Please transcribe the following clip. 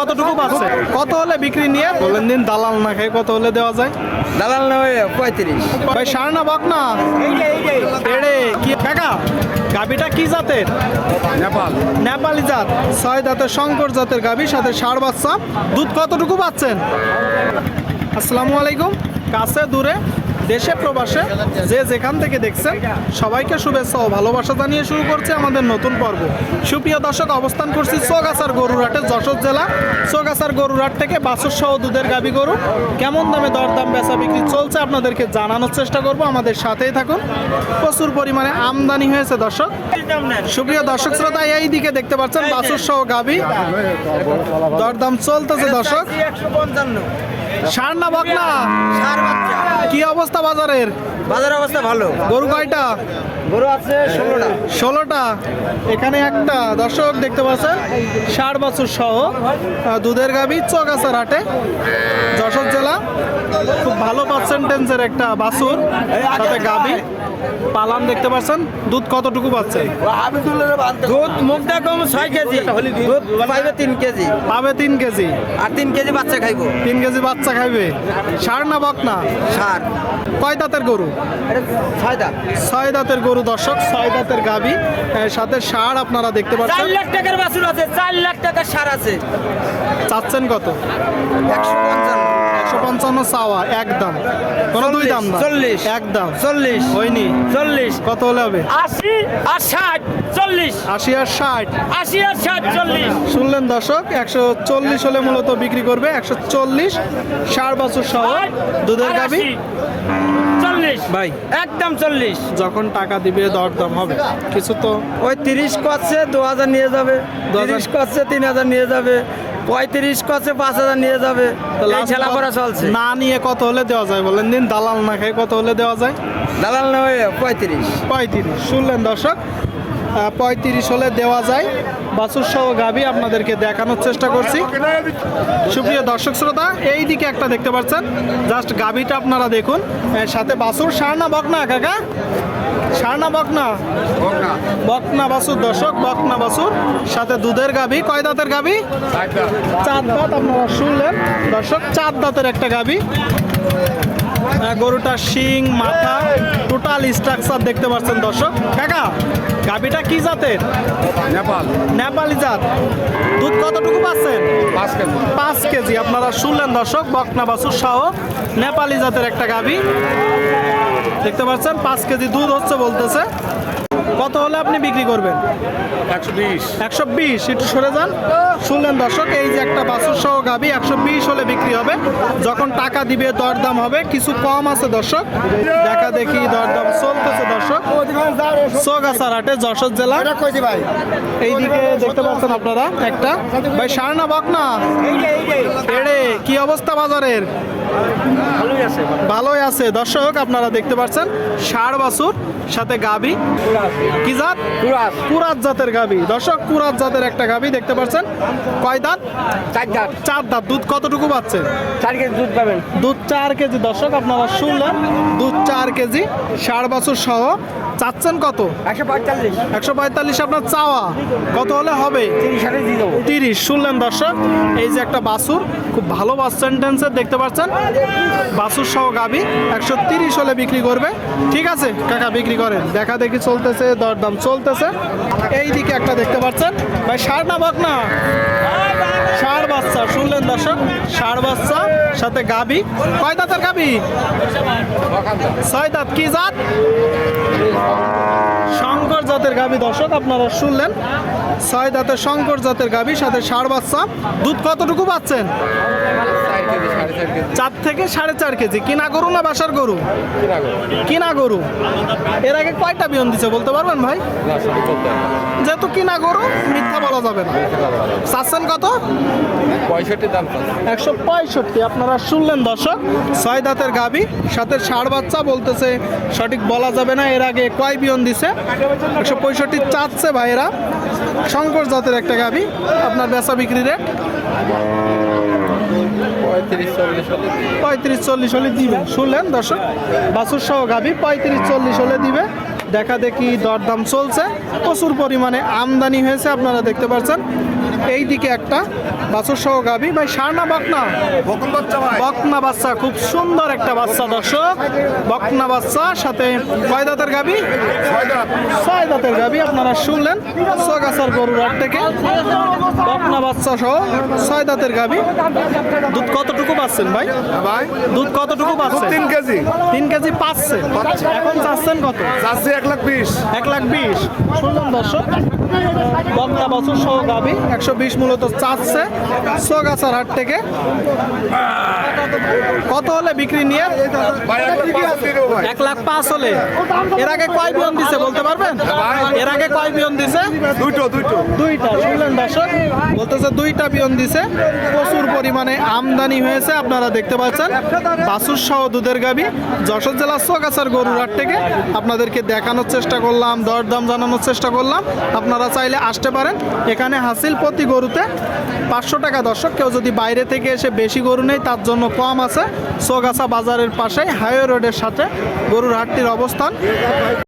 কতটুকু পাচ্ছে? কত হলে বিক্রি নিয়ে বলেন দিন দালাল না খেয়ে কত হলে দেওয়া যায়? দালাল নেবে পঁয়ত্রিশ। ভাই সার না বক না এড়ে কি কাকা গাবিটা কি জাতের? নেপাল। নেপালি জাত। ছয় দাঁতের শঙ্কর জাতের গাবি সাথে ষাড় বাচ্চা। দুধ কতটুকু পাচ্ছেন? আসসালামু আলাইকুম। কাছে দূরে। দেশে প্রবাসে যে যেখান থেকে দেখছেন, সবাইকে শুভেচ্ছা ও ভালোবাসা জানিয়ে শুরু করছে আমাদের নতুন পর্ব। সুপ্রিয় দর্শক, অবস্থান করছি চোগাছার গরুরহাটে যশোর জেলা। চোগাছার গরুরহাট থেকে বাছুর সহ দুধের গাবি গরু। কেমন দামে দরদাম বেচা বিক্রি চলছে আপনাদেরকে জানানোর চেষ্টা করব। আমাদের সাথেই থাকুন। প্রচুর পরিমাণে আমদানি হয়েছে দর্শক। সুপ্রিয় দর্শক শ্রোতা, এই দিকে দেখতে পাচ্ছেন বাছুর সহ গাবি। দরদাম চলতেছে দর্শক। সার না বকনা। সার বাচ্চা কি অবস্থা বাজারের? বাজারের অবস্থা ভালো। গরু কয়টা? গরু আছে ষোলোটা। ষোলোটা। এখানে একটা দর্শক দেখতে পাচ্ছেন ষাট বছর সহ দুধের গাবি আছে হাটে যশোর জেলা। খুব ভালো পার্সেন্টেন্সের একটা বাছুর সাথে গাবি পালান দেখতে পাচ্ছেন? দুধ কতটুকু পাচ্ছে? দুধ মুখটা কম ছয় কেজি। দুধ পাইবে তিন কেজি। পাবে তিন কেজি। আর তিন কেজি বাচ্চা খাইবো। তিন কেজি বাচ্চা খাইবে। সার না বক না? সার। কয় দাঁতের গরু? এটা ছয়টা ছয় দাঁতের গরু দর্শক ছয় দাঁতের গাবি সাথে সার আপনারা দেখতে চার লাখ টাকার বাছুর আছে চার লাখ টাকার সার আছে। চাচ্ছেন কত? একশো। পঞ্চান্ন চাওয়া একদম। কোনো দুই দাম না। চল্লিশ। একদম। চল্লিশ হয়নি। চল্লিশ। কত হলে হবে? আশি আর ষাট চল্লিশ। আশি আর ষাট। আশি আর ষাট চল্লিশ। শুনলেন দর্শক একশো চল্লিশ হলে মূলত বিক্রি করবে একশো চল্লিশ ষাট বছর সহ দুধের গাবি চল্লিশ। ভাই। একদম চল্লিশ। যখন টাকা দিবে দরদাম হবে। কিছু তো ওই তিরিশ করছে দু হাজার নিয়ে যাবে। দু হাজার- করছে তিন হাজার নিয়ে যাবে। পঁয়ত্রিশ কছে পাঁচ হাজার নিয়ে যাবে। খেলা করা চলছে। না নিয়ে কত হলে দেওয়া যায় বলেন দিন? দালাল না খেয়ে কত হলে দেওয়া যায়? দালাল না হয়ে পঁয়ত্রিশ। পঁয়ত্রিশ। শুনলেন দর্শক পঁয়ত্রিশ হলে দেওয়া যায়। বাছুর সহ গাবি আপনাদেরকে দেখানোর চেষ্টা করছি। সুপ্রিয় দর্শক শ্রোতা এই দিকে একটা দেখতে পাচ্ছেন। জাস্ট গাবিটা আপনারা দেখুন। সাথে বাছুর সার না বকনা কাকা? সার না বকনা? বকনা বাছুর দর্শক বকনা বাছুর। সাথে দুধের গাবি কয় দাঁতের গাবি? চার দাঁত। আপনারা শুনলেন। দর্শক চার দাঁতের একটা আহ, গরুটার শিং মাথা টোটাল স্ট্রাকচার দেখতে পাচ্ছেন দর্শক। কাকা গাবিটা কি জাতের? নেপাল। নেপালি জাত। দুধ কতটুকু পাচ্ছেন? পাঁচ কেজি। পাঁচ কেজি। আপনারা শুনলেন দর্শক বকনা বাসুর সহ নেপালি জাতের একটা গাবি দেখতে পাচ্ছেন পাঁচ কেজি দুধ হচ্ছে বলতেছে। কত হলে আপনি বিক্রি করবেন? একশো বিশ। একশো বিশ একটু সরে যান। শুনলেন দর্শক এই যে একটা বাছুর সহ গাবি একশো বিশ হলে বিক্রি হবে। যখন টাকা দিবে দরদাম হবে। কিছু কম আছে দর্শক। দেখা দেখি দরদাম চলতেছে দর্শক। সোগাছার হাটে যশোর জেলা। এইদিকে দেখতে পাচ্ছেন আপনারা একটা। ভাই সার না বক না? এড়ে কি অবস্থা বাজারের? ভালোই আছে। দর্শক আপনারা দেখতে পাচ্ছেন ষাড় বাছুর। সাথে গাবি? কি জাত? কুরাত কুরাত জাতের গাবি। দর্শক কুরাত জাতের একটা গাবি দেখতে পাচ্ছেন। কয় দাঁত? চার দাঁত। চার দাঁত। দুধ কতটুকু পাচ্ছে? চার কেজি দুধ পাবেন। দুধ চার কেজি। দর্শক আপনারা শুনলেন দুধ চার কেজি সার বছর সহ চাচ্ছেন কত? একশো পঁয়তাল্লিশ। একশো পঁয়তাল্লিশ আপনার চাওয়া। কত হলে হবে? তিরিশ শুনলেন দর্শক এই যে একটা বাছুর খুব ভালো বাস সেন্টেন্সের দেখতে পাচ্ছেন। বাসুর সহ গাবি একশো তিরিশ হলে বিক্রি করবে। ঠিক আছে কাকা বিক্রি করেন। দেখা দেখি চলতেছে দরদাম চলতেছে। এই দিকে একটা দেখতে পাচ্ছেন। ভাই সার না বক না ষাড় বাচ্চা, শুনলেন দর্শক? ষাড় বাচ্চা, সাথে গাবি কয় দাঁতের গাবি ছয় দাঁত। কি জাত? শঙ্কর জাতের গাবি দর্শক, আপনারা শুনলেন, ছয় দাঁতের শঙ্কর জাতের গাবি সাথে ষাড় বাচ্চা। দুধ কতটুকু পাচ্ছেন? চার থেকে সাড়ে চার কেজি। কিনা গরু না বাসার গরু? কিনা গরু। এর আগে কয়টা বিয়ন দিছে বলতে পারবেন ভাই? যেহেতু কিনা গরু, মিথ্যা বলা যাবে না। চাচ্ছেন কত? পঁয়ষট্টি দাম একশো পঁয়ষট্টি। আপনারা শুনলেন, দর্শক, ছয় দাঁতের গাবি সাথে ষাড় বাচ্চা বলতেছে, সঠিক বলা যাবে না। এর আগে কয় বিয়ন দিছে? একশো পঁয়ষট্টি চাচ্ছে ভাইয়েরা। শঙ্কর জাতের একটা গাবি আপনার বেচা বিক্রি রেট? পঁয়ত্রিশ চল্লিশ হলে দিবে। শুনলেন দর্শক? বাসুর সহ গাবি পঁয়ত্রিশ চল্লিশ হলে দিবে। দেখা দেখি দরদাম চলছে। প্রচুর পরিমাণে আমদানি হয়েছে আপনারা দেখতে পাচ্ছেন। এই দিকে একটা বাছুর সহ গাভী ভাই সারনা বকনা। বকনা বাচ্চা খুব সুন্দর একটা বাচ্চা দর্শক। বকনা বাচ্চা সাথে কয় দাঁতের গাভী ছয় দাঁতের গাভী আপনারা শুনলেন সোগাছার গরুর হাট থেকে। বকনা বাচ্চা সহ ছয় দাঁতের গাভী দুধ কতটুকু পাচ্ছেন ভাই? ভাই দুধ কতটুকু পাচ্ছেন? তিন কেজি। তিন কেজি পাচ্ছে। এখন চাচ্ছেন কত? চাচ্ছি এক লাখ বিশ। এক লাখ বিশ। শুনলাম দর্শক বকনা বছর সহ গাভী একশো বিশ মূলত চাচ্ছে। সোগাছার হাট থেকে। কত হলে বিক্রি নিয়ে? এক লাখ পাঁচ হলে। এর আগে কয় বিয়ন দিছে বলতে পারবেন? এর আগে কয় বিয়ন দিছে? দুটো দুটো দুইটা শুনলেন দর্শক? বলতেছে দুইটা বিয়ন দিছে। প্রচুর পরিমাণে আমদানি হয়েছে আপনারা দেখতে পাচ্ছেন। বাসুর সহ দুধের গাবি। যশোর জেলার সোগাছার গরুর হাট থেকে আপনাদেরকে দেখানোর চেষ্টা করলাম দরদাম জানানোর চেষ্টা করলাম। আপনারা চাইলে আসতে পারেন। এখানে হাসিল প্রতি গরুতে পাঁচশো টাকা দর্শক। কেউ যদি বাইরে থেকে এসে বেশি গরু নেই তার জন্য কম আছে। সোগাছা বাজারের পাশে হাইওয়ে রোডের সাথে গরুর হাটটির অবস্থান।